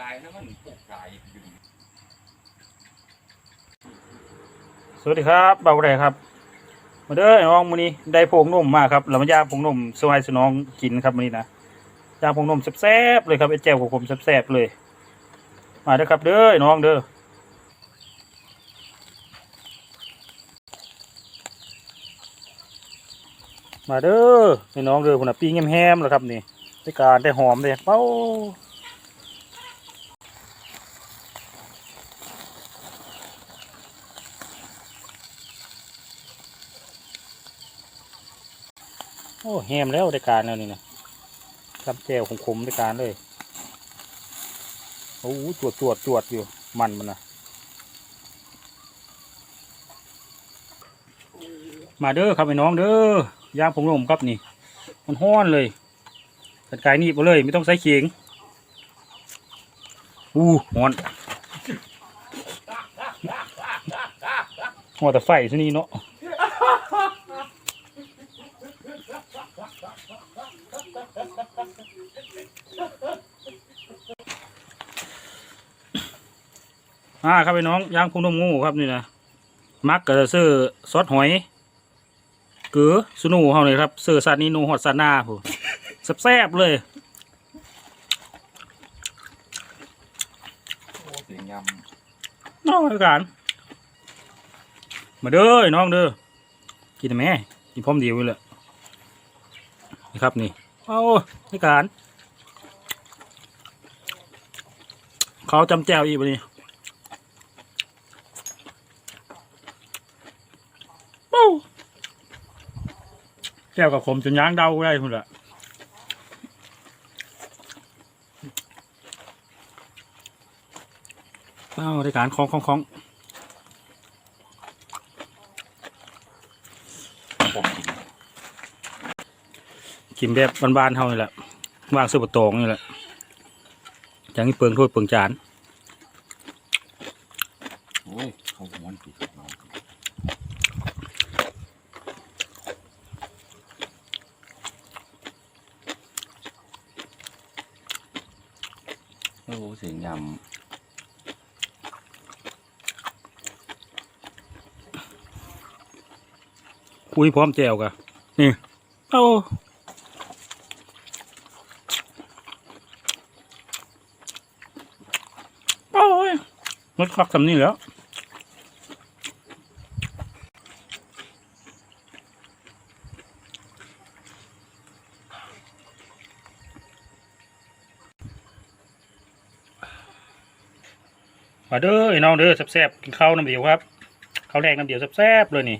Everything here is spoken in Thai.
ด้แล้วมันปกได้อยู่สวัสดีครับบ่าวไรครับ มาเด้อไอ้น้องมื้อนี้ได้ผงนมมาครับแล้วมันย่างผงนมสวายสนองกินครับมื้อนี้นะย่างผงนมแซ่บๆเลยครับไอ้แจ่วของผมแซ่บๆเลย มาเด้อครับเด้อไอ้น้องเด้อมาเด้อไอ้น้องเด้อพุ่นน่ะปิ้งแฮมๆแล้วครับนี่ได้การได้หอมเลยเป้า อ้แฮมแล้วได้การแล้วนี่นะกับแจวของขมๆได้การเลยโอ้โหจวดจวดจวดอยู่มันมันนะมาเด้อครับไอ้น้องเด้อย่างผงลมครับนี่มันห้อนเลยจัดการนี่ไปเลยไม่ต้องใส่เขียงอู้ห้อนหัวแต่ไฟซะนี่เนาะ อ่าครับพี่น้องย่างพุงนมงูครับนี่นะมักก็จะซื้อซอสหอยเกือสุนูเขาเลยครับซื้อซานีนูฮอตซานาผู้แซ่บๆเลยโอ้เสียงยน้องอาการมาเด้อไอ้น้องเด้อกินได้ไหมกินพร้อมเดียวเลยนี่ครับนี่เอาไอ้การเขาจำแจวอีกวันนี้ แก้วกับขมจนย้างเดาได้คุณละเอาในการคล้องคล้องคล้องกินแบบบ้านๆเท่านี่แหละว่างซื้อประตองนี่แหละอย่างนี้เปลืองถ้วยเปลืองจาน โอ้ย เขาหัวติดน้อง โอ้เสียงยคุยพร้อมแจวกะนี่เอาโอ้ยรถคักสำนี่แล้ว มาเด้อไอ้น้องเด้อแซ่บๆกินข้าวน้ำเดียวครับข้าวแรกน้ำเดียวแซ่บๆเลยนี่